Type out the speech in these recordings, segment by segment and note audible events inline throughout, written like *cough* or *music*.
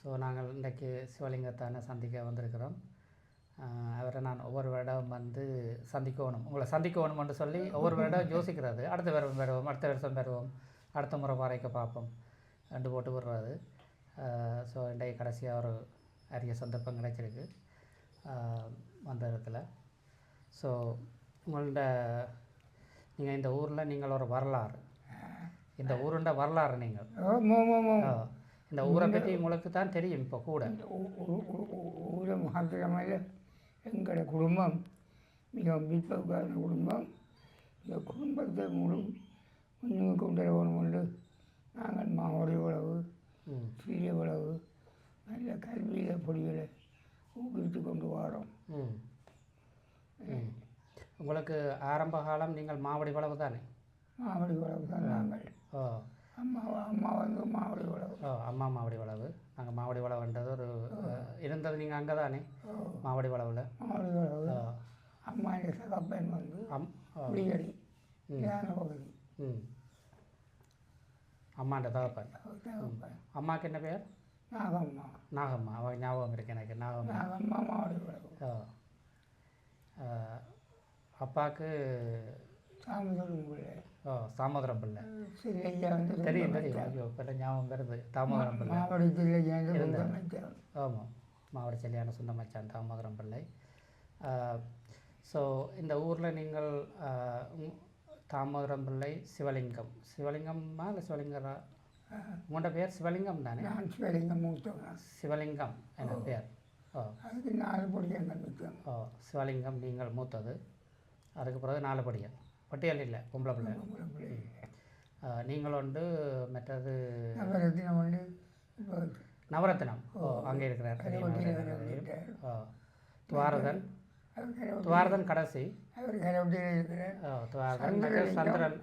So நாங்கள் இன்றைக்கு சிவலிங்கத்தான சந்திக்க வந்திருக்கிறோம். அவரை நான் ஒவ்வொரு வருடம் வந்து சந்திக்கணும். உங்களை சந்திக்கணும்னு சொல்லி ஒவ்வொரு வருடம் யோசிக்கிறது அடுத்த வருடம் வருவோம் அடுத்த வருஷம் வருவோம். அடுத்த முறை வரைக்க பார்ப்போம். ரெண்டு போட்டு விடுறது ஸோ இன்றைக்கு கடைசியாக ஒரு அரிய சந்தர்ப்பம் கிடைச்சிருக்கு. வந்த இடத்துல. ஸோ உங்கள்ட நீங்கள் இந்த ஊரில் நீங்கள் ஒரு வரலாறு. இந்த ஊருண்ட வரலாறு நீங்கள். இந்த ஊரை பற்றி உங்களுக்கு தான் தெரியும் இப்போ கூட. ஊரை மாத்திரமல்ல எங்களோட குடும்பம் மிக பிற்போக்கான குடும்பம் இந்த குடும்பத்தை முழு முன்னுக்கு கொண்டு வரணும் கொண்டு நாங்கள் மாவோடைய உழவு ம். சிறிய உழவு நல்ல கல்வியில் பொடிகளை ஊக்குவித்து கொண்டு வரோம். உங்களுக்கு ஆரம்ப காலம் நீங்கள் மாவடி வளவு தானே மாவடி உழவு தான் நாங்கள். ஓ அம்மா அம்மா வந்து மாவடி உழவு ஓ அம்மா மாவடி வளவு. நாங்கள் மாவடி வளவுன்றது ஒரு இருந்தது நீங்கள் அங்கே தானே மாவடி வளவில்? மாவடி உழவு அம்மா எங்கள் சகப்பன் வந்து அம் ஓ. குடியடி ம். ஞான பகுதி ம். அம்மாண்ட தகப்பன் அம்மாவுக்கு என்ன பேர் நாகம்மா. நாகம்மா. அவ ஞாபகம் இருக்கு எனக்கு நாகம்மா. நாகம்மா மாவடி உழவு ஓ. அப்பாவுக்கு தாமதம் பிள்ளை ஓ தாமோதரம் பிள்ளை வந்து தெரியும் தெரியும். ஐயோ இப்போ ஞாபகம் வருது. தாமோதரம் பிள்ளை மாவடி சில்லையா வந்து இருந்தார். அமைச்சர் ஆமாம் மாவட்ட செல்லியான சொந்த மச்சான் தாமோதரம் பிள்ளை ஸோ இந்த ஊரில் நீங்கள் தாமோதரம் பிள்ளை சிவலிங்கம். சிவலிங்கம்மா இல்லை சிவலிங்கரா? உங்களோட பேர் சிவலிங்கம் தானே? நான் சிவலிங்கம் மூத்தவன். சிவலிங்கம் என்ற பேர். ஓ. அதுக்கு நாலு மிச்சம் ஓ சிவலிங்கம் நீங்கள் மூத்தது. அதுக்கு பிறகு நாலு படியல். பட்டியல் இல்லை பொம்பளை பிள்ளை. நீங்கள் ஒன்று மற்றது நகரத்தினம் வந்து இப்போ நவரத்னம் ஓ அங்கே இருக்கிறார். துவாரதன். துவாரதன் கடைசி. சந்திரலிங்கம். சந்திரன்.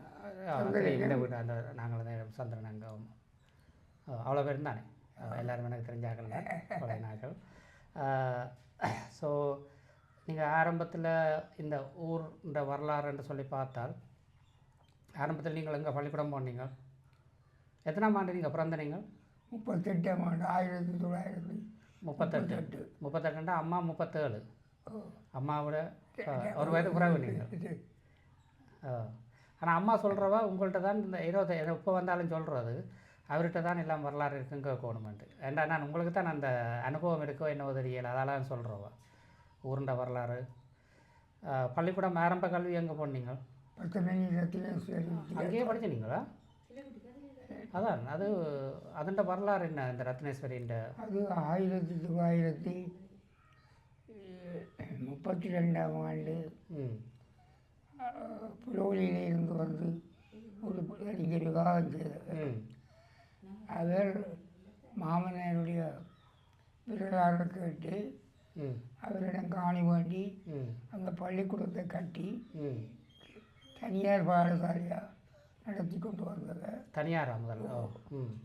இந்த வீடு அந்த நாங்கள் தான் சந்திரன் அங்கே அவ்வளோ பேர் தானே? எல்லாரும் எனக்கு தெரிஞ்சாக்கள் *laughs* நாட்கள். ஸோ நீங்கள் ஆரம்பத்தில் இந்த ஊர் இந்த வரலாறுன்னு சொல்லி பார்த்தால் ஆரம்பத்தில் நீங்கள் எங்கே பள்ளிக்கூடம் போனீங்க? எத்தனாம் ஆண்டு நீங்கள் பிறந்த நீங்கள்? முப்பத்தெட்டாம் ஆண்டு ஆயிரத்தி தொள்ளாயிரத்தி முப்பத்தெட்டு. முப்பத்தெட்டுண்டா அம்மா முப்பத்தேழு. அம்மாவோட ஒரு வயது குறைவு நீங்கள் ஆனால் அம்மா சொல்கிறவ உங்கள்கிட்ட தான் இந்த இருபது எப்போ வந்தாலும் சொல்கிறது அவர்கிட்ட தான் எல்லாம் வரலாறு இருக்குங்க கவர்மெண்ட் ஏண்டா நான் உங்களுக்கு தான் அந்த அனுபவம் இருக்கோ என்னவோ தெரியல அதெல்லாம் சொல்கிறவ ஊருண்ட வரலாறு. பள்ளிக்கூடம் ஆரம்ப கல்வி எங்கே போனீங்க? அங்கேயே படிச்சீங்களா அதான் அது அதுண்ட வரலாறு என்ன இந்த ரத்னேஸ்வரின்ற அது ஆயிரத்தி தொள்ளாயிரத்தி முப்பத்தி ரெண்டாம் ஆண்டு. புலோலியிலே இருந்து வந்து ஒரு அறிஞர் விவாகம் செய்தவர் ம். அவர் மாமனாருடைய வரலாறு கேட்டு ம். அவரிடம் காணி ம். அந்த பள்ளிக்கூடத்தை கட்டி தனியார் பாடசாலையாக நடத்தி கொண்டு வந்தவர் தனியாரா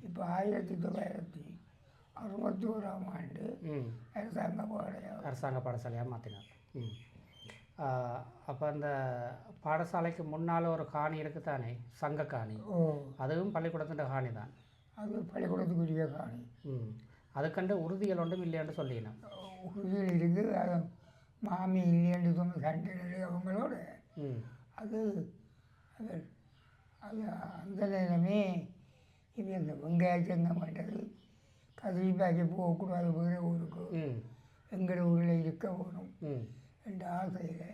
இப்போ ஆயிரத்தி தொள்ளாயிரத்தி அறுபத்தி ஓராம் ஆண்டு அரசாங்க பாடையாக அரசாங்க பாடசாலையாக மாற்றினார் ம். அப்போ அந்த பாடசாலைக்கு முன்னால் ஒரு காணி இருக்குதானே? சங்க காணி. அதுவும் பள்ளிக்கூடத்தின் காணி தான் அது பள்ளிக்கூடத்துக்குரிய காணி. ம். அதுக்கண்டு உறுதிகள் ஒன்றும் இல்லைன்னு சொல்லினேன். உறுதியில் இருந்து அது மாமி இல்லைன்னு சொன்ன சண்டை அவங்களோட. அது அது அது அந்த நேரமே இது அந்த வெங்காயச்சங்கம் பண்ணுறது கதிரி பாக்கி போகக்கூடாது வேறு ஊருக்கு. ம். எங்கள் ஊரில் இருக்க வேணும். ம். என்ற ஆசையில்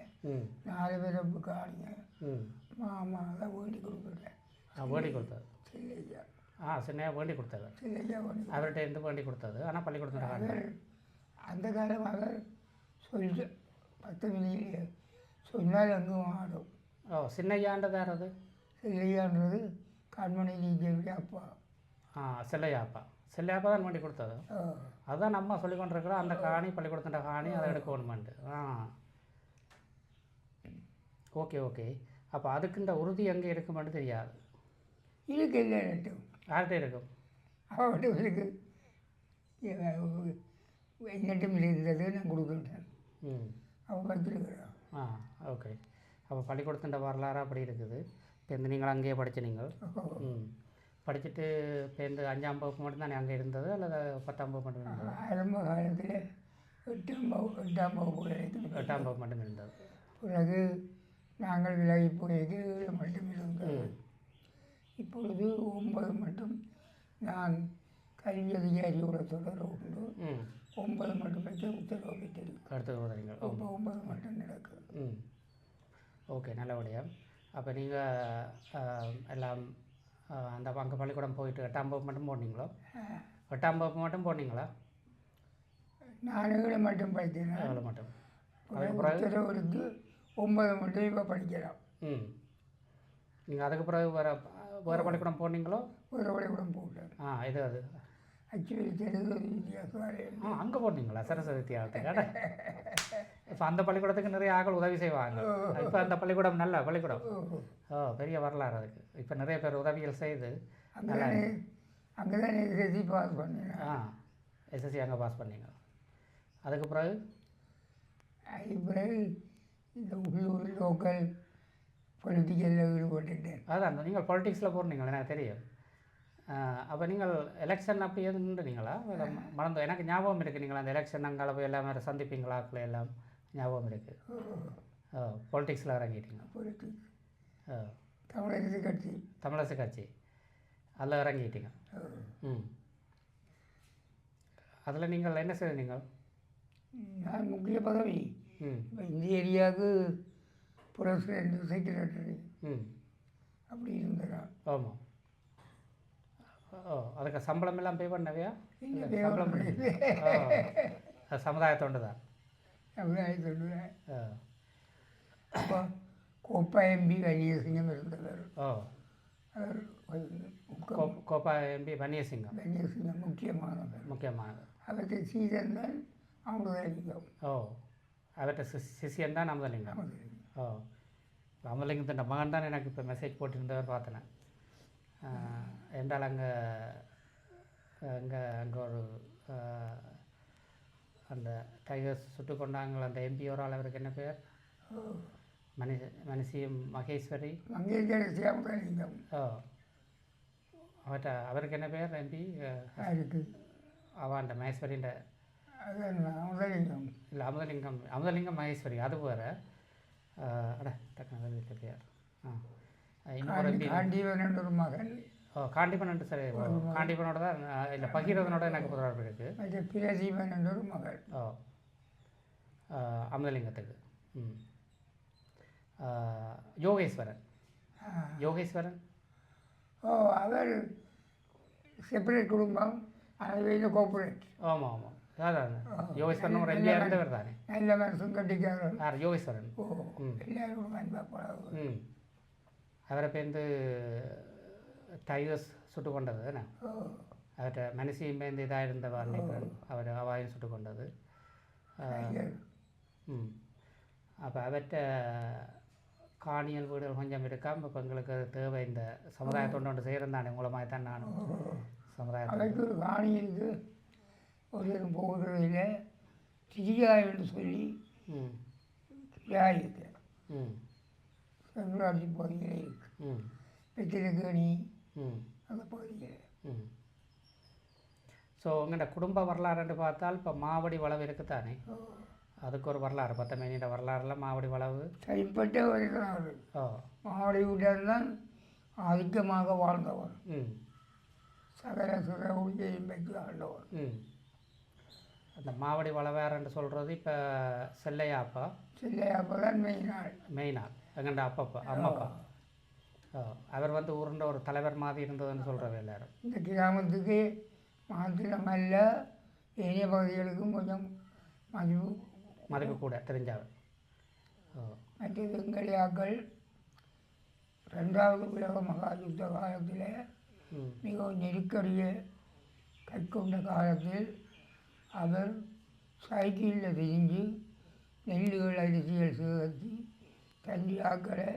நாலு பிறப்பு காணிங்க. ம். மாமா தான் வேண்டி கொடுக்குறேன் நான் வேண்டி கொடுத்தது சில்லையா. ஆ சின்னையாக வேண்டி கொடுத்தது சில்லையா அவர்கிட்ட இருந்து வேண்டி கொடுத்தது. ஆனால் அவர் அந்த காலம் அவர் சொல்ல பத்து மணியிலே சொன்னால் அங்கும் ஆடும். ஓ சின்னையாண்டது யார் அது? சில்லையான்றது கண்மணி நீஜேவி அப்பா. ஆ செல்லையாப்பா. செல்லையாப்பா தான் வேண்டி கொடுத்தது. ஆ, அதான் நம்ம சொல்லி கொண்டிருக்கிறோம் அந்த காணி பள்ளிக்கூடத்தின் காணி அதை எடுக்கணுமெண்டு ஆ. Okay okay. அப்போ அதுக்குன்ற உறுதி எங்கே இருக்குமென்னு தெரியாது. இருக்கு இல்லை நட்டும் யார்கிட்ட இருக்கும்? அவர்களுக்கு என்னட்டும் இருந்தது நான் கொடுக்குறேன் ம். அவன் வச்சிருக்கிறான் ஆ ஓகே. அப்போ பள்ளிக்கூடத்தின் வரலாறு அப்படி இருக்குது. இப்போ இந்த நீங்கள் அங்கேயே படிச்ச நீங்கள். ம். படிச்சுட்டு இப்போ இந்த அஞ்சாம் வகுப்பு மட்டும்தானே அங்கே இருந்தது அல்லது பத்தாம் வகுப்பு மட்டும் இருந்தது? ஆரம்ப காலத்தில் எட்டாம் வகுப்பு எட்டாம் வகுப்பு எட்டாம் வகுப்பு மட்டும் இருந்தது. பிறகு நாங்கள் விலகி போயது மட்டும் இருந்தது. இப்பொழுது ஒன்பது மட்டும் நான் கல்வி அதிகாரியோட தொடர்பு உண்டு. ஒன்பது மட்டும் வைக்க உத்தரவு பெற்றிருக்கு அடுத்து உதவிங்கள் ஓ இப்போ ஒன்பது மட்டும் நடக்குது ம். ஓகே நல்லபடியா. அப்போ நீங்கள் எல்லாம் அந்த அங்கே பள்ளிக்கூடம் போயிட்டு எட்டாம் வகுப்பு மட்டும் போனீங்களோ? எட்டாம் வகுப்பு மட்டும் போனீங்களா? நான் ஏழு மட்டும் படித்தேன் எவ்வளோ மட்டும். பிறகு உத்தரவு எடுத்து ஒன்பது மட்டும் இப்போ படிக்கலாம். ம். நீங்கள் அதுக்கு பிறகு வேறு வேறு பள்ளிக்கூடம் போனீங்களோ? ஒரு பள்ளிக்கூடம் போட்டேன் ஆ இது அது? அங்கே போனீங்களா சரஸ்வதி வித்தியாலயத்துக்கு இப்போ அந்த பள்ளிக்கூடத்துக்கு நிறைய ஆட்கள் உதவி செய்வாங்க. இப்போ அந்த பள்ளிக்கூடம் நல்ல பள்ளிக்கூடம். ஓ. பெரிய வரலாறு அதுக்கு. இப்போ நிறைய பேர் உதவிகள் செய்து அங்கே தானே எஸ்எஸ்சி பாஸ் பண்ணேன் ஆ எஸ்எஸ்சி அங்கே பாஸ் பண்ணீங்க. அதுக்கு பிறகு? அதுக்கு பிறகு இந்த உள்ளூர் லோக்கல் பொலிட்டிக்கலில் ஈடுபட்டுட்டேன். அதான் நீங்கள் பாலிடிக்ஸில் போகிறீங்களா எனக்கு தெரியும். அப்போ நீங்கள் எலெக்ஷன் அப்படி இல்ல மறந்து எனக்கு ஞாபகம் இருக்குது நீங்கள் அந்த எலெக்ஷன் அங்கே போய் எல்லாமே சந்திப்பீங்களா? ஆட்களை எல்லாம் ஞாபகம் இருக்குது ஓ பாலிடிக்ஸில் இறங்கிட்டீங்க. ஓ தமிழரசு கட்சி. தமிழரசு கட்சி. அதில் இறங்கிட்டீங்க. ம். அதில் நீங்கள் என்ன செய்தீங்க நான் முக்கிய பதவி. ம். இப்போ இந்த ஏரியாவுக்கு பிரசிடென்ட் செக்ரட்டரி ம். அப்படி இருந்தேன் ஆமாம் ஓ அதுக்கு சம்பளம் எல்லாம் பே பண்ணவையா சம்பளம் சமுதாய தொண்டு தான் சொல்லுவேன் ஓ அப்போ கோப்பா எம்பி கணேசிங்கம் இருந்தவர் ஓ. அவர் கோப்பா எம்பி வன்னியசிங்கம் கணேசிங்கம் முக்கியமானவர். முக்கியமானது அவருக்கு சீசன் தான் அமிர்தலிங்கம் ஓ. அவர்கிட்ட சிஷியன் தான் அமுதலிங்கம். ஓ. அமுதலிங்கத்தின் மகன் தான் எனக்கு இப்போ மெசேஜ் போட்டிருந்தவர் பார்த்தேன் என்றால் அங்கே அங்கே அங்கே ஒரு அந்த டைகர்ஸ் சுட்டு கொண்டாங்கள அந்த எம்பி ஒரு ஆள் அவருக்கு என்ன பேர் மணி மணிசியம் மகேஸ்வரி. ஓ. அவர்கிட்ட அவருக்கு என்ன பேர் எம்பி? அவன் மகேஸ்வரின்ற. அதான் அமிர்தலிங்கம் இல்லை அமுதலிங்கம் அமுதலிங்கம் மகேஸ்வரி அது வேறு. அட டக்குனு பேர். ஆ. இன்னொரு எம்பி. காண்டீவன் என்ற ஒரு மகன். ஓ காண்டிபன் சரி காண்டிபனோட தான் இல்லை பகீரதனோட எனக்கு தொடர்பு இருக்குது பிரதீபன் என்ற ஒரு மகள். ஓ ஆ, அமுதலிங்கத்துக்கு. ம். யோகேஸ்வரன். யோகேஸ்வரன்? ஓ அவர் செப்பரேட் குடும்பம் அது கோஆப்ரேட் ஆமாம் ஆமாம் அதான் யோகேஸ்வரன் ஒரு எம்பியாக இருந்தவர் தானே நல்ல மனசும் கட்டிக்காரன் யார்? யோகேஸ்வரன். ஓ எல்லாரும். ம். அவரை பேருந்து இதாக இருந்தவர் நினைக்கிறேன் அவர் அவாயும் சுட்டு கொண்டது ஆ, டைகர். ம். அப்போ அவர்கிட்ட காணியல் வீடுகள் கொஞ்சம் இருக்காம இப்போ எங்களுக்கு தேவை. இந்த சமுதாய தொண்டு ஒன்று செய்கிறேன் தானே மூலமாக தான் நானும் சமுதாய தொண்டு. அவருக்கு ஒரு காணி இருக்கு ஒரு போகிறதில் திரிகாய் என்று சொல்லி திரிகாய் இருக்கு ம். செங்கலாட்சி பகுதியில் இருக்கு ம் அந்த பகுதியில். ம். ஸோ உங்கள்கிட்ட குடும்ப வரலாறுன்னு பார்த்தால் இப்போ மாவடி வளவு இருக்குதானே? ஓ. அதுக்கு ஒரு வரலாறு பத்தமேனியோட வரலாறுல மாவடி வளவு? தனிப்பட்ட வருகிறார் ஓ. மாவடி வீட்டார் தான் அதிகமாக வாழ்ந்தவர். ம். சகல சுர உயிரையும் ஆண்டவர். ம். அந்த மாவடி வளவேறன்னு சொல்கிறது இப்போ செல்லையாப்பா? சில்லையாப்ப தான் மெயினாள் மெயினாக எங்கண்ட அப்பப்பா அம்மப்பா. அவர் வந்து ஊருண்ட ஒரு தலைவர் மாதிரி இருந்ததுன்னு சொல்கிறவ எல்லாரும். இந்த கிராமத்துக்கு மாத்திரமல்ல ஏனைய பகுதிகளுக்கும் கொஞ்சம் மதிப்பு மதிப்பு கூட தெரிஞ்சவர். ஓ மற்றது எங்களையாக்கள் ரெண்டாவது உலக மகா யுத்த காலத்தில் மிகவும் நெருக்கடியை கற்கொண்ட காலத்தில் அவர் சைக்கிளில் திரிஞ்சு நெல்லுகள் அரிசிகள் சேகரித்து தண்டி ஆக்களை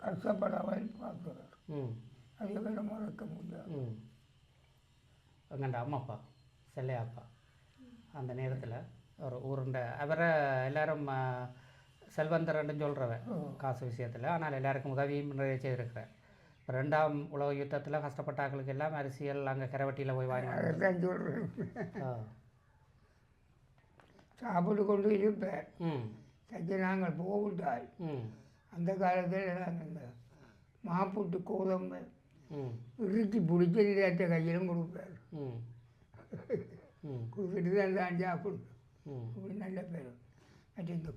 கஷ்டப்படாமல் பார்க்கிறார். ம். அதை வேற மறக்க முடியாது. ம். எங்கண்ட அம்மப்பா செல்லையாப்பா அந்த நேரத்தில் ஒரு ஊருண்ட அவரை எல்லாரும் செல்வந்தரன்னு சொல்கிறவன் காசு விஷயத்தில். ஆனால் எல்லாருக்கும் உதவியும் செய்திருக்கிறார். இப்போ ரெண்டாம் உலக யுத்தத்தில் கஷ்டப்பட்ட ஆட்களுக்கு எல்லாம் அரசியல் அங்கே கரவட்டியில் போய் வாங்கி அதைத்தான் சொல்கிறேன் ஆ. சாப்பிட்டு கொண்டு இருப்பேன். ம். சரி நாங்கள் போவிட்டால் ம். அந்த காலத்தில் இந்த மாப்புட்டு கோதம்பு இறுக்கி பிடிச்சி இல்லாட்ட கையிலும் கொடுப்பார். ம். ம். கொடுத்துட்டு தான் தான் சாப்பிடும். ம். இப்படி நல்ல பேர். மற்ற இந்த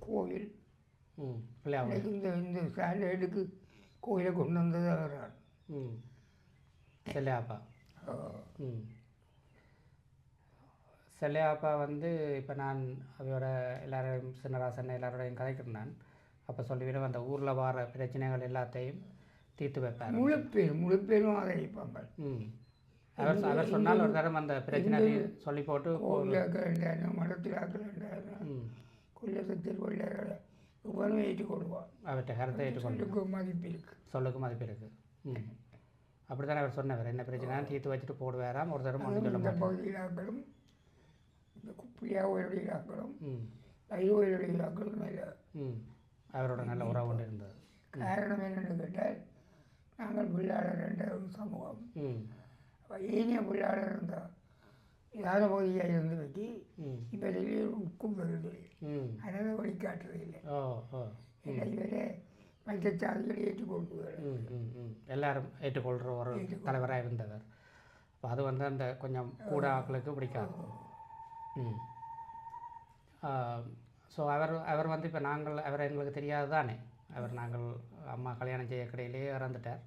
இன்னைக்கு இந்த இந்த ஸ்டாண்டர்டுக்கு கோயிலை கொண்டு வந்தது அவரால் ம். செல்லையாப்பா. ம். செல்லையாப்பா வந்து இப்போ நான் அவையோட எல்லாரையும் சின்னராசன் எல்லாரோடையும் கதைக்கிறேன் நான். அப்போ சொல்லிவிடும் அந்த ஊரில் வர பிரச்சனைகள் எல்லாத்தையும் தீர்த்து வைப்பார். முழு பேர் முழு பேரும் ஆதரிப்பாங்க அவர் அவர் சொன்னால் ஒரு தரம் அந்த பிரச்சனை சொல்லி போட்டு மடத்திலாக்கள் கொல்லத்தில் கொள்ளைகளை இவனும் ஏற்றுக்கொள்வான் அவர்கிட்ட கருத்தை ஏற்றுக்கொண்டு சொல்லுக்கு மதிப்பு இருக்கு. சொல்லுக்கும் மதிப்பு இருக்கு. ம். அப்படி தானே அவர் சொன்னவர் என்ன பிரச்சனை தீர்த்து வச்சுட்டு போடுவாராம் ஒரு தரம் ஒன்றும் சொல்ல பகுதியிலாக்களும் இந்த குப்பிலியாவுடையாக்களும் ம். ஐரோடையாக்களும் நல்ல ம். அவரோட நல்ல உறவு கொண்டு இருந்தது. காரணம் என்னென்னு கேட்டால் நாங்கள் பிள்ளாளர் என்ற ஒரு சமூகம். ஏனிய பிள்ளாளர் இருந்தால் யார பகுதியாக இருந்து ம். இப்போ வெளியே உட்கும் வருது ம். அதை வழிகாட்டுறது இல்லை. ஏன்னா இவரே மற்ற சாதிகளை ஏற்றுக்கொள்வார் ம் ம் ம். எல்லாரும் ஏற்றுக்கொள்கிற ஒரு தலைவராக இருந்தவர். அப்போ அது வந்து அந்த கொஞ்சம் கூட ஆட்களுக்கு பிடிக்காது. ம். ஸோ அவர் அவர் வந்து இப்போ நாங்கள் அவர் எங்களுக்கு தெரியாது தானே அவர் நாங்கள் அம்மா கல்யாணம் செய்ய கடையிலே இறந்துட்டார்.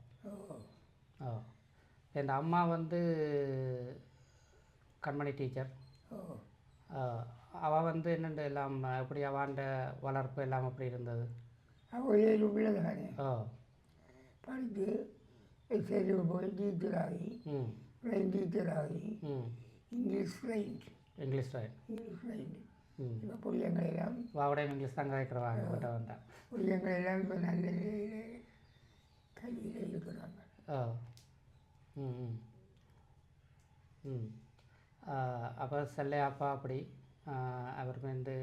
ஓ. இந்த அம்மா வந்து கண்மணி டீச்சர். அவள் வந்து என்னென்று எல்லாம் எப்படி அவாண்ட வளர்ப்பு எல்லாம் அப்படி இருந்தது? ஒரே பிள்ளை தானே ஓ படித்து சரி போய் டீச்சர் ஆகி டீச்சர் ஆகி ம். English line English right. English ம் இப்போ பிள்ளைங்கள் எல்லாம் வாவுடைய இங்கிலீஷ் தான் கதைக்கிறவாங்க கிட்ட வந்தேன் பிள்ளைங்கள் எல்லாம் இப்போ நல்ல நிலையில கல்வியில் இருக்கிறாங்க ஓ ம் ம் ம் அப்போ செல்லையாப்பா அப்படி ஆ, அவர் வந்து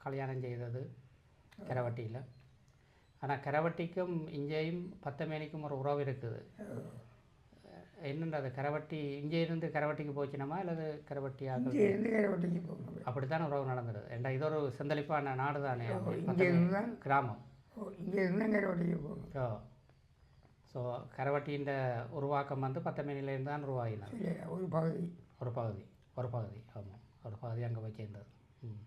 கல்யாணம் செய்தது கரவட்டியில் ஆனால் கரவட்டிக்கும் இங்கேயும் பத்தமேனிக்கும் ஒரு உறவு இருக்குது என்னன்றது கரவட்டி இங்கே இருந்து கரவட்டிக்கு போச்சுனமா அல்லது கரவட்டி ஆக்கள் இங்கே இருந்து கரவட்டிக்கு போகணும். அப்படித்தான் உறவு நடந்தது. ஏண்டா இது ஒரு செந்தளிப்பான நாடு தானே இங்கே இருந்து? தான் கிராமம். ஓ இங்கே இருந்து தான் கரவட்டிக்கு போகணும். ஓ ஸோ கரவட்டியின் உருவாக்கம் வந்து பத்தமேனிலேருந்து தான் உருவாகினது சரி ஒரு பகுதி. ஒரு பகுதி ஒரு பகுதி ஆமாம் ஒரு பகுதி அங்கே போய் சேர்ந்தது. ம்.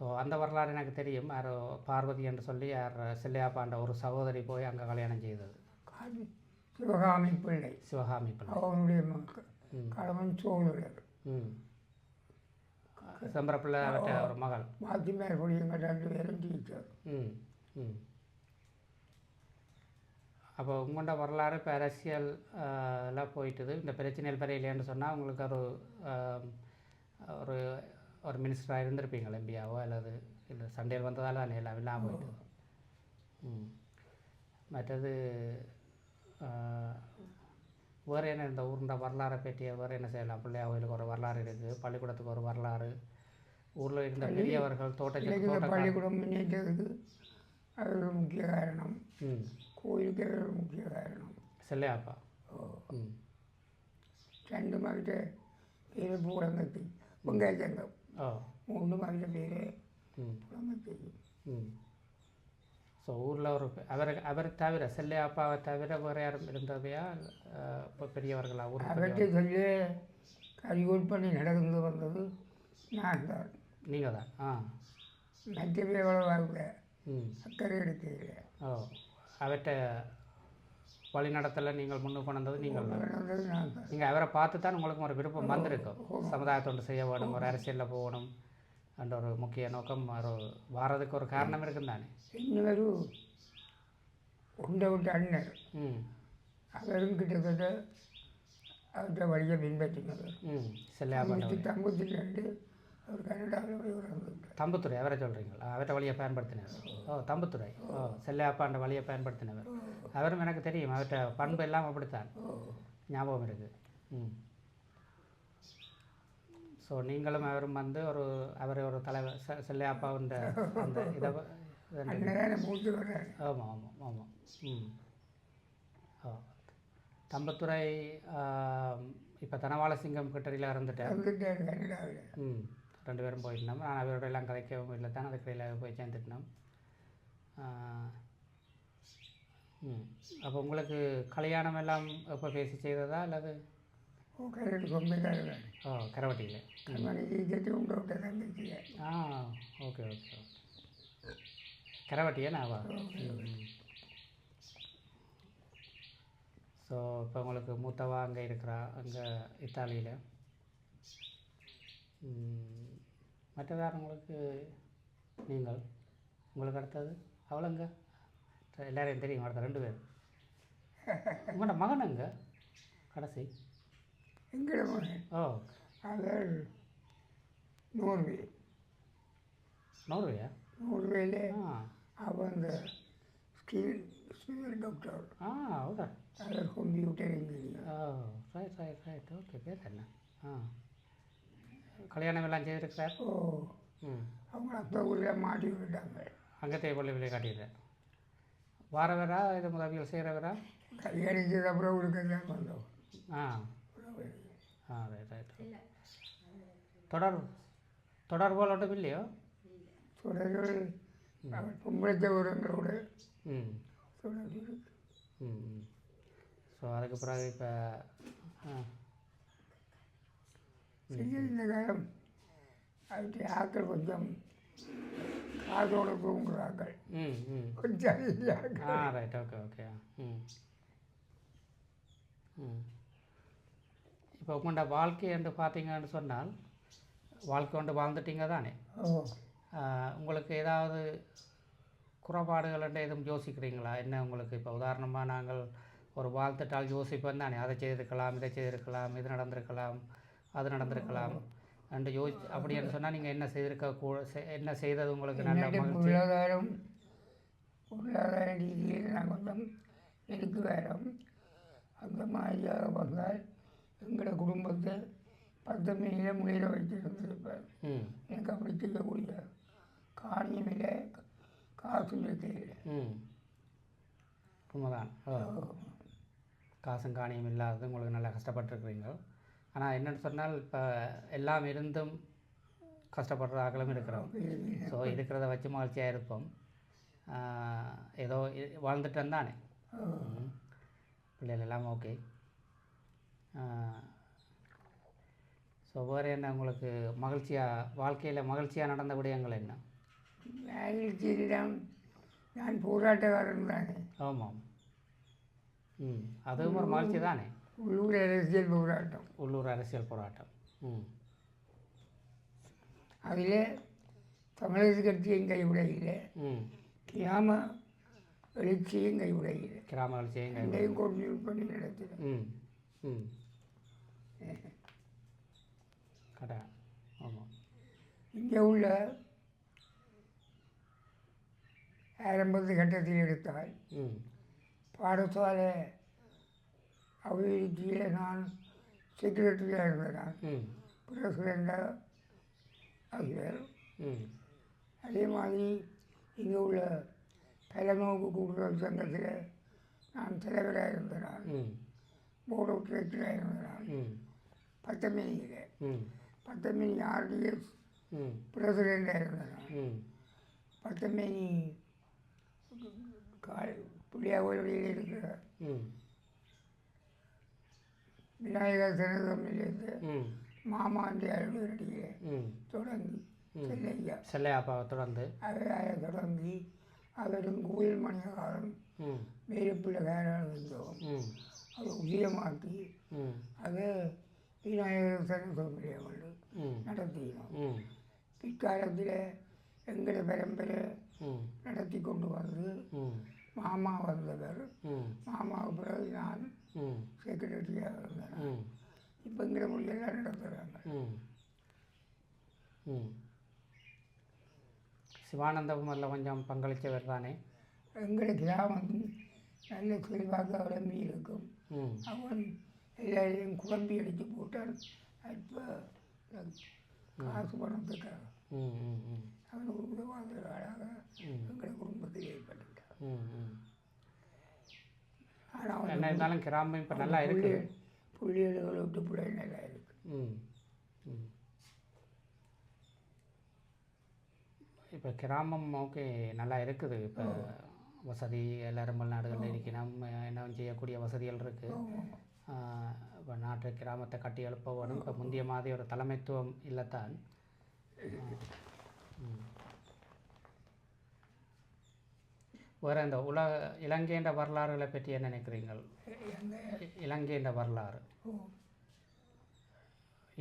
ஸோ அந்த வரலாறு எனக்கு தெரியும். யாரோ பார்வதி என்று சொல்லி யார் செல்லையாப்பாண்ட ஒரு சகோதரி போய் அங்கே கல்யாணம் செய்தது. சிவகாமி பிள்ளை. சிவகாமி பிள்ளை. அவனுடைய கடவன் சோழர். செம்பரப்பிள்ளை அவற்ற ஒரு மகள். பாக்கி மேற்படியங்க ரெண்டு பேரும் டீச்சர் ம் ம். அப்போ உங்களோட வரலாறு இப்போ அரசியல் எல்லாம் போயிட்டுது. இந்த பிரச்சனைகள் பெறையிலேன்னு சொன்னால் உங்களுக்கு ஒரு ஒரு ஒரு மினிஸ்டராக இருந்திருப்பீங்களா எம்பியாவோ அல்லது இல்லை சண்டையில் வந்ததால தானே எல்லாம் இல்லாமல் போயிட்டுது. ம். மற்றது வேறு என்ன இந்த ஊருண்ட வரலாறை பற்றிய வேறு என்ன செய்யலாம்? பிள்ளையா கோயிலுக்கு ஒரு வரலாறு இருக்குது பள்ளிக்கூடத்துக்கு ஒரு வரலாறு ஊரில் இருந்த பெரியவர்கள் தோட்டச்சல் இன்னைக்கு இந்த தோட்ட பள்ளிக்கூடம் முன்னேற்றத்துக்கு அது ஒரு முக்கிய காரணம். கோயிலுக்கு அது ஒரு முக்கிய காரணம். செல்லையாப்பா. ம். ரெண்டு மகிட்ட பேர் பூரங்கத்தி ஓ. மூணு மகிட்ட பேர் ம். புலங்கத்தி ம். ஸோ ஊரில் ஒரு அவர் அவர் தவிர செல்லையாப்பாவை தவிர வேறு யாரும் இருந்தவையா? அஹ், இப்போ பெரியவர்களா? ஊர் அவற்றை சொல்லி கரிகோட் பண்ணி நடந்து வந்தது நான் தான். நீங்கள் தான்? ஆ. பேர் எவ்வளோ ம். அக்கறை எடுக்கல ஓ. அவர்கிட்ட வழி நடத்தல நீங்கள் முன்னு கொண்டு வந்தது நீங்கள் நீங்கள் அவரை பார்த்து தான் உங்களுக்கு ஒரு விருப்பம் வந்திருக்கும். சமுதாயத்தொண்டு செய்ய வேணும் ஒரு அரசியலில் போகணும். ஒரு முக்கிய நோக்கம் ஒரு வாரதுக்கு ஒரு காரணம் இருக்கும் தானே இன்னொரு உண்டை விட்ட அண்ணர் ம் அவரும் கிட்டத்தட்ட அவர்கிட்ட வழியை பின்பற்றினவர் ம் தம்புத்தி ரெண்டு அவர் போய் வந்திருக்கார் தம்புத்துறை அவரை சொல்கிறீங்களா அவர்கிட்ட வழியை பயன்படுத்தினவர் ஓ தம்புத்துறை ஓ செல்லையாப்பாண்ட வழியை பயன்படுத்தினவர் அவரும் எனக்கு தெரியும் அவர்கிட்ட பண்பு எல்லாம் அப்படித்தான் ஞாபகம் இருக்குது ம் ஸோ நீங்களும் அவரும் வந்து ஒரு அவரை ஒரு தலைவர் செல்லையாப்பாவுன்ற அந்த இதை ஆமாம் ஆமாம் ஆமாம் ம். தம்பத்துறை இப்போ தனவாள சிங்கம் கிட்டடியில் இருந்துட்டேன் ம். ரெண்டு பேரும் போயிருந்தோம் நான் அவரோட எல்லாம் கதைக்கவும் இல்லை. தான் அதுக்கிடையில் போய் சேர்ந்துட்டோம். ம். அப்போ உங்களுக்கு கல்யாணம் எல்லாம் எப்போ பேசி செய்ததா அல்லது கரடி சொந்தக்காரர் ஓ கரவட்டியில் கண்மணிக்கு ஜெட்டு உண்டு விட்ட தங்கச்சிய ஆ ஓகே ஓகே ஓகே கரவட்டியா ஸோ இப்போ உங்களுக்கு மூத்தவா அங்கே இருக்கிறா அங்கே இத்தாலியில் மற்றதார் உங்களுக்கு நீங்கள் உங்களுக்கு அடுத்தது அவளுங்க எல்லாரையும் தெரியும் அடுத்த ரெண்டு பேர் உங்களோட மகன் அங்கே கடைசி எங்கட மகன்? அவர் நோர்வே. நோர்வையா? நோர்வேல ஆ. அவன் அந்த ஸ்கில் ஸ்கில் டாக்டர். ஆ ஓகே. அவர் கம்ப்யூட்டர் இன்ஜினியர் ஓ ரைட் ரைட் ரைட் ஓகே பேர் என்ன? ஆ. கல்யாணம் எல்லாம் செய்திருக்கிறார்? ஓ. ம். அவங்க அப்பா ஊரில் மாட்டி விட்டாங்க அங்கத்தைய பள்ளிவிலே காட்டிடுறேன் வாரவரா இது உதவிகள் செய்கிறவரா கல்யாணம் செய்த அப்புறம் ஊருக்கு தான் வந்தோம். ஆ. ஆ ரைட் ரைட் தொடர் தொடர்புகள் ஒன்றும் இல்லையோ தொடர்கள் அவர் பொம்பளை உரங்களோடு ம் தொடர்பு. ம் ம் ஸோ அதுக்கு பிறகு இப்போ இந்த காலம் அவருடைய ஆக்கள் கொஞ்சம் காதோட தூங்குற ஆக்கள் ம் ம் கொஞ்சம். ஆ ரைட் ஓகே ஓகே ம் ம் இப்போ உங்களோட வாழ்க்கை என்று பார்த்தீங்கன்னு சொன்னால் வாழ்க்கை கொண்டு வாழ்ந்துட்டீங்க தானே? உங்களுக்கு ஏதாவது குறைபாடுகள் என்று எதுவும் யோசிக்கிறீங்களா? என்ன உங்களுக்கு இப்போ உதாரணமாக நாங்கள் ஒரு வாழ்த்துட்டால் யோசிப்போம் தானே? அதை செய்திருக்கலாம் இதை செய்திருக்கலாம் இது நடந்திருக்கலாம் அது நடந்திருக்கலாம் என்று யோசி அப்படின்னு சொன்னால் நீங்கள் என்ன செய்திருக்க கூ செ- என்ன செய்தது உங்களுக்கு நல்ல பொருளாதாரம் பொருளாதார ரீதியில் நான் கொஞ்சம் இருக்கு வேறும் அந்த மாதிரியாக வந்தால் எங்களோட குடும்பத்தை பத்து மீனில் முன்னில வைத்திருந்திருப்பேன் ம். எனக்கு அப்படி செய்யக்கூடிய காரியம் இல்லை காசும் இல்லை ம். உண்மைதான். ஓ. காசும் காணியும் இல்லாதது உங்களுக்கு நல்லா கஷ்டப்பட்டுருக்குறீங்க. ஆனால் என்னென்னு சொன்னால் இப்போ எல்லாம் இருந்தும் கஷ்டப்படுற ஆக்களும் இருக்கிறோம். ஸோ இருக்கிறத வச்சு மகிழ்ச்சியாக இருப்போம். ஏதோ வாழ்ந்துட்டோம் தானே. பிள்ளைகள் எல்லாம் ஓகே. ஸோ வேறு என்ன உங்களுக்கு மகிழ்ச்சியாக வாழ்க்கையில் மகிழ்ச்சியாக நடந்த விடயங்கள் என்ன? மகிழ்ச்சியிடம் நான் போராட்டக்காரன் தானே. ஆமாம். ம் அதுவும் ஒரு மகிழ்ச்சி தானே? உள்ளூர் அரசியல் போராட்டம். உள்ளூர் அரசியல் போராட்டம். ம். அதில் தமிழக கட்சியும் கைவிட இல்லை ம். கிராம எழுச்சியும் கைவிட இல்லை கிராம வளர்ச்சியும் கை ரெண்டையும் கோஆர்டினேட் பண்ணி நடத்தினேன். ம் ம். கடை. ஆமாம் இங்கே உள்ள ஆரம்பத்து கட்டத்தில் எடுத்தால் பாடசாலை அபிவிருத்தியில் நான் செக்ரட்டரியாக இருந்தேன். பிரசிடண்டாக ஆகிறார் அதே மாதிரி இங்கே உள்ள பலநோக்கு கூட்டுறவு சங்கத்தில் நான் தலைவராக இருந்தேன். போர்டு ஆஃப் டிரெக்டராக இருந்தேன். ம். பத்தமணி ஆர்டிஎஸ் பிரசிடெண்டாக ம். பத்தமணி கால் புளியாவளியில் இருக்கிற விநாயகர் சனதமிலிருந்து மாமாண்டி அலுவலடியில் தொடங்கி. செல்லையா. செல்லையாப்பாவை தொடர்ந்து. அவரை தொடங்கி அவரும் கோயில் மணிகாரம் ம். வேலுப்பிள்ளை வேறாளம் ம். அதை உதயமாக்கி ம். அதை விநாயகர் வந்து ம். நடத்தினோம். பிற்காலத்தில் எங்களை பரம்பரை நடத்தி கொண்டு வந்து மாமா வந்தவர். மாமாவுக்கு பிறகு நான் செக்ரட்டரியாக இருந்தேன். இப்போ இங்கிற மொழியெல்லாம் நடத்துகிறாங்க சிவானந்தம் அதில் கொஞ்சம் பங்களித்தவர் தானே. எங்களை கிராமம் நல்ல செல்வாக்க விளம்பி இருக்கும். அவன் எல்லாரையும் குழம்பி அடித்து போட்டான் இப்போ காசு பணத்துக்காக ம் ம் ம். அவன் ஒரு உதவாதவராக ம். எங்கள் குடும்பத்தில் ம் ஆனால் என்ன இருந்தாலும் கிராமம் இப்போ நல்லா புள்ளி இருக்குது. புள்ளியல்கள் விட்டு பிள்ளை நல்லா இருக்கு. இப்போ கிராமம் ஓகே நல்லா இருக்குது. இப்போ வசதி எல்லாரும் வெளிநாடுகளில் இருக்கணும். என்ன செய்யக்கூடிய வசதிகள் இருக்குது இப்போ நாட்டு கிராமத்தை கட்டி எழுப்ப வேணும் இப்போ முந்தைய மாதிரி ஒரு தலைமைத்துவம் இல்லைத்தான். வேறு இந்த உலக இலங்கைன்ற வரலாறுகளை பற்றி என்ன நினைக்கிறீங்கள்? இலங்கைன்ற வரலாறு.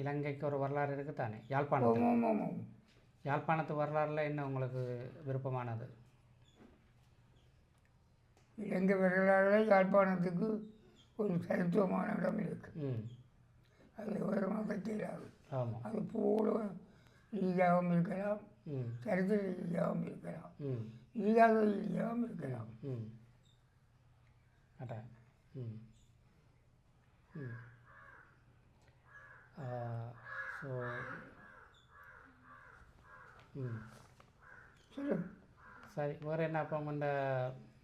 இலங்கைக்கு ஒரு வரலாறு இருக்குது தானே யாழ்ப்பாணத்து யாழ்ப்பாணத்து வரலாறுல என்ன உங்களுக்கு விருப்பமானது? இலங்கை வரலாறு யாழ்ப்பாணத்துக்கு ஒரு தனித்துவமான இடம் இருக்கு. ம். அது ஒரு மதத்திலாது அது. போல ரீதியாகவும் இருக்கலாம். ம். சரித்திர ரீதியாகவும் இருக்கலாம். இல்லாத ரீதியாகவும் இருக்கலாம். அதான் ஸோ சரி வேறு என்ன அப்போ உண்ட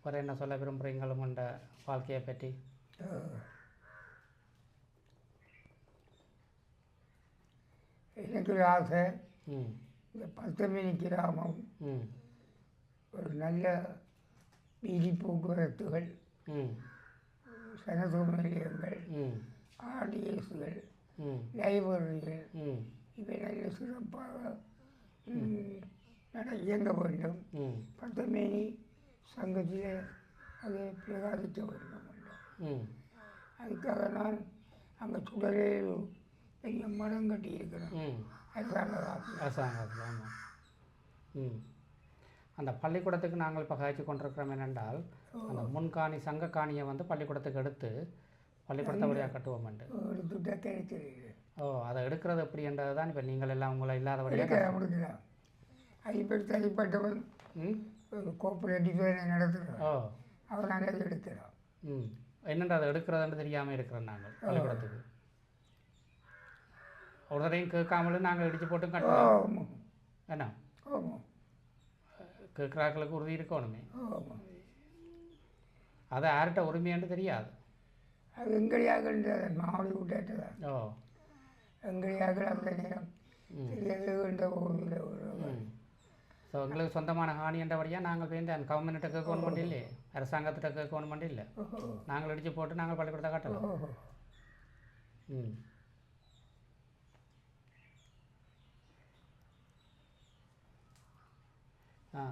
வேறு என்ன சொல்ல விரும்புகிறீங்களும் உண்ட வாழ்க்கையை பற்றி? எனக்கு ஒரு ஆசை. இந்த பத்தமினி கிராமம். ஒரு நல்ல வீதி போக்குவரத்துகள். ம். ஆர்டிஎஸ்கள் லைப்ரரிகள் இவை நல்ல சிறப்பாக இயங்க வேண்டும். பத்தமேனி சங்கத்தில் அதை பிரகாசிக்க வேண்டும். அதுக்காக நான் அங்கே சுடலில் ஒரு பெரிய மரம் கட்டி இருக்கிறேன் ம். அரசாங்க ஆஃபீஸ். அரசாங்கத்தில் ஆமாம் ம். அந்த பள்ளிக்கூடத்துக்கு நாங்கள் இப்போ காய்ச்சி கொண்டிருக்கிறோம் என்னென்றால் அந்த முன்காணி சங்க காணியை வந்து பள்ளிக்கூடத்துக்கு எடுத்து பள்ளிக்கூடத்தை வழியாக கட்டுவோம்ண்டு ஒரு துட்டை கிடைக்கிறது ஓ அதை எடுக்கிறது எப்படின்றது தான் இப்போ நீங்கள் எல்லாம் உங்களை இல்லாதபடியாக எடுக்கலாம் முடிக்கலாம் ஐப்படி தனிப்பட்டவன். ம். ஒரு கோஆப்ரேட்டிவ் நடத்துகிறான் ஓ. அவன் அதை எடுக்கிறான் ம். என்னென்று அதை எடுக்கிறதுன்னு தெரியாமல் இருக்கிறோம் நாங்கள் பள்ளிக்கூடத்துக்கு. ஒரு தடையும் கேட்காமலும் நாங்கள் இடித்து போட்டு கட்டுவோம் ஆமாம் என்ன? கேட்குறாக்களுக்கு உறுதி இருக்கணுமே. அதை யார்கிட்ட உரிமையான்னு தெரியாது. அது எங்கடியாக மாவடி ஓ. எங்கடியாக அந்த நேரம் தெரியாது என்ற ஒரு ஸோ எங்களுக்கு சொந்தமான ஹானி என்றபடியாக நாங்கள் போய் அந்த கவர்மெண்ட்டை கேட்கணும் பண்ணி இல்லை அரசாங்கத்திட்ட கேட்கணும் பண்ணி இல்லை நாங்கள் இடித்து போட்டு நாங்கள் பள்ளிக்கூடத்தை கட்டலாம். ம். ஆ.